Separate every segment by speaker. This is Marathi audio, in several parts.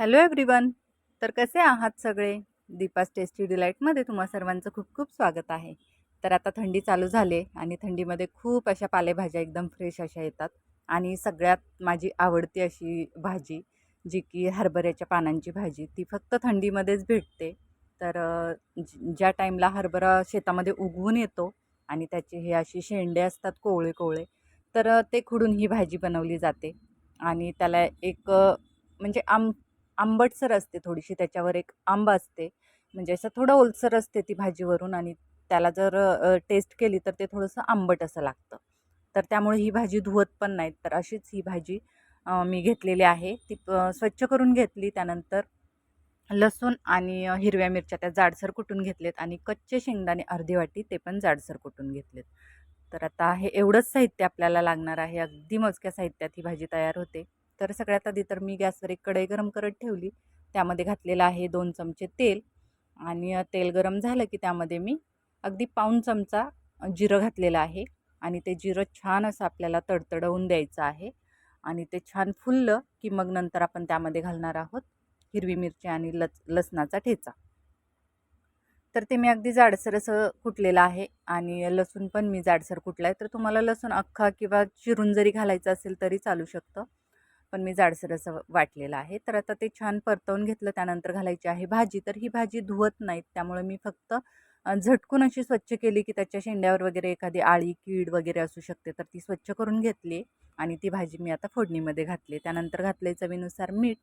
Speaker 1: हॅलो एव्हरीवन तर कसे आहात सगळे? दीपास टेस्टी डिलाईटमध्ये तुम्हा सर्वांचं खूप खूप स्वागत आहे. तर आता थंडी चालू झाली आणि थंडीमध्ये खूप अशा पालेभाज्या एकदम फ्रेश अशा येतात आणि सगळ्यात माझी आवडती अशी भाजी जी की हरभऱ्याच्या पानांची भाजी ती फक्त थंडीमध्येच भेटते. तर ज्या टाईमला हरभरा शेतामध्ये उगवून येतो आणि त्याचे हे अशी शेंडे असतात कोवळे कोवळे तर ते खुडून ही भाजी बनवली जाते. आणि त्याला एक म्हणजे आम आंबटसर असते थोडीशी त्याच्यावर एक आंबा असते. म्हणजे असं थोडं ओलसर असते ती भाजीवरून आणि त्याला जर टेस्ट केली तर ते थोडंसं आंबट असं लागतं. तर त्यामुळे ही भाजी धुवत पण नाहीत. तर अशीच ही भाजी मी घेतलेली आहे. ती प- स्वच्छ करून घेतली. त्यानंतर लसूण आणि हिरव्या मिरच्या त्या जाडसर कुटून घेतलेत आणि कच्चे शेंगदाणे अर्धी वाटी ते पण जाडसर कुटून घेतलेत. तर आता हे एवढंच साहित्य आपल्याला लागणार आहे. अगदी मोजक्या साहित्यात ही भाजी तयार होते. तर सगळ्यात आधी तर मी गॅसवर एक कढई गरम करत ठेवली. त्यामध्ये घातलेलं आहे दोन चमचे तेल. आणि तेल गरम झालं की त्यामध्ये मी अगदी पाऊण चमचा जिरं घातलेलं आहे. आणि ते जिरं छान असं आपल्याला तडतडवून द्यायचं आहे. आणि ते छान फुललं की मग नंतर आपण त्यामध्ये घालणार आहोत हिरवी मिरची आणि लस लसणाचा ठेचा. तर ते मी अगदी जाडसर असं कुटलेलं आहे. आणि लसूण पण मी जाडसर कुटला आहे तर तुम्हाला लसूण अख्खा किंवा चिरून जरी घालायचं असेल तरी चालू शकतं. पण मी जाडसर असं वाटलेलं आहे. तर आता ते छान परतवून घेतलं त्यानंतर घालायची आहे भाजी. तर ही भाजी धुवत नाहीत त्यामुळे मी फक्त झटकून अशी स्वच्छ केली की त्याच्या शेंड्यावर वगैरे एखादी आळी कीड वगैरे असू शकते तर ती स्वच्छ करून घेतली आणि ती भाजी मी आता फोडणीमध्ये घातली. त्यानंतर घातले चवीनुसार मीठ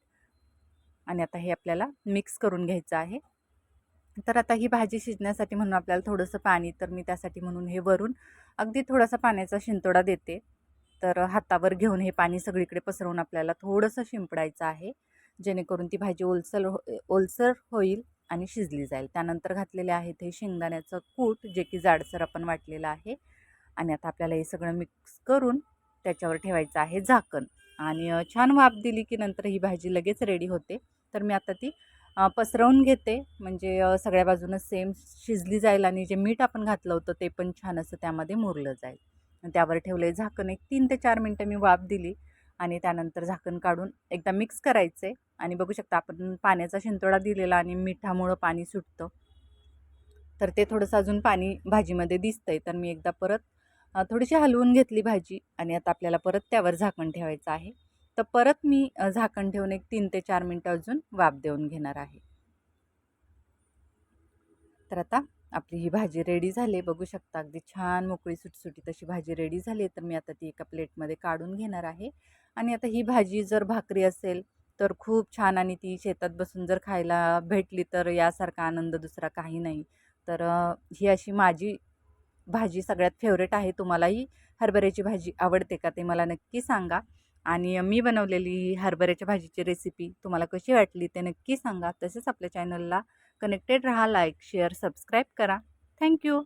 Speaker 1: आणि आता हे आपल्याला मिक्स करून घ्यायचं आहे. तर आता ही भाजी शिजण्यासाठी म्हणून आपल्याला थोडंसं पाणी तर मी त्यासाठी म्हणून हे वरून अगदी थोडासा पाण्याचा शिंतोडा देते. तर हातावर घेऊन हे पाणी सगळीकडे पसरवून आपल्याला थोडंसं शिंपडायचं आहे. जेणेकरून ती भाजी ओलसर हो ओलसर होईल आणि शिजली जाईल. त्यानंतर घातलेले आहे ते शेंगदाण्याचं कूट जे की जाडसर आपण वाटलेलं आहे. आणि आता आपल्याला हे सगळं मिक्स करून त्याच्यावर ठेवायचं आहे झाकण. आणि छान वाफ दिली की नंतर ही भाजी लगेच रेडी होते. तर मी आता ती पसरवून घेते. म्हणजे सगळ्या बाजूनं सेम शिजली जाईल आणि जे मीठ आपण घातलं होतं ते पण छान असं त्यामध्ये मुरलं जाईल. त्यावर ठेवले झाकण. एक तीन ते चार मिनटं मी वाफ दिली आणि त्यानंतर झाकण काढून एकदा मिक्स करायचे आणि बघू शकता आपण पाण्याचा शिंतोडा दिलेला आणि मिठामुळं पाणी सुटतं. तर ते थोडंसं अजून पाणी भाजीमध्ये दिसतंय. तर मी एकदा परत थोडीशी हलवून घेतली भाजी आणि आता आपल्याला परत त्यावर झाकण ठेवायचं आहे. तर परत मी झाकण ठेवून एक तीन ते चार मिनटं अजून वाफ देऊन घेणार आहे. तर आता आपली ही भाजी रेडी झाली बघू शकता. अगदी छान मोकळी सुटसुटी तशी भाजी रेडी झाली तर मी आता ती एका प्लेटमध्ये काढून घेणार आहे. आणि आता ही भाजी जर भाकरी असेल तर खूप छान आणि ती शेतात बसून जर खायला भेटली तर यासारखा आनंद दुसरा काही नाही. तर ही अशी माझी भाजी सगळ्यात फेवरेट आहे. तुम्हालाही हरभऱ्याची भाजी आवडते का ते मला नक्की सांगा. आणि मी बनवलेली ही हरभऱ्याच्या भाजीची रेसिपी तुम्हाला कशी वाटली ते नक्की सांगा. तसेच आपल्या चॅनलला कनेक्टेड राहा लाईक शेअर सबस्क्राईब करा. Thank you